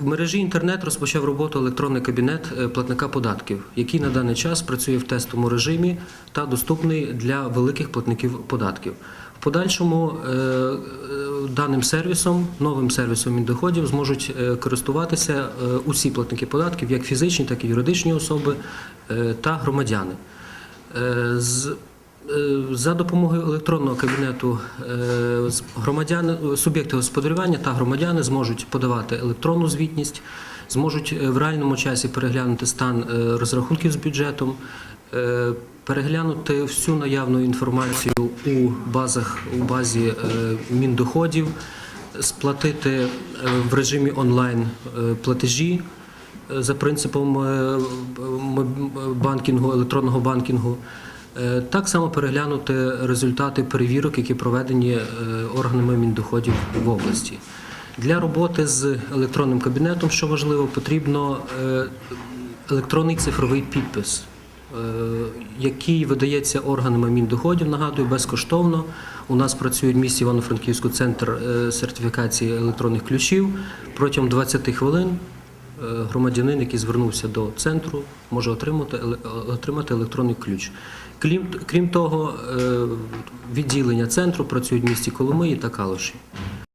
В мережі інтернет розпочав роботу електронний кабінет е, платника податків, який на даний час працює в тестовому режимі та доступний для великих платників податків. В подальшому е, е, даним сервісом, новим сервісом Міндоходів зможуть користуватися усі платники податків, як фізичні, так і юридичні особи та громадяни. Е, за допомогою електронного кабінету е, громадяни, суб'єкти господарювання та громадяни зможуть подавати електронну звітність, зможуть е, в реальному часі переглянути стан розрахунків з бюджетом, переглянути всю наявну інформацію у базах у базі міндоходів, сплатити в режимі онлайн платежі за принципом банкінгу, електронного банкінгу. Е, Так само переглянути результати перевірок, які проведені е, органами міндоходів в області. Для роботи з електронним кабінетом, що важливо, потрібно е, електронний цифровий підпис, який видається органами міндоходів. Нагадую, безкоштовно. У нас працює в місті Івано-Франківську центр сертифікації електронних ключів протягом 20 хвилин. Е, Громадянин, який звернувся до центру, може отримати, отримати електронний ключ. Крім, крім того, е, відділення центру працюють в місті Коломиї та Калуші.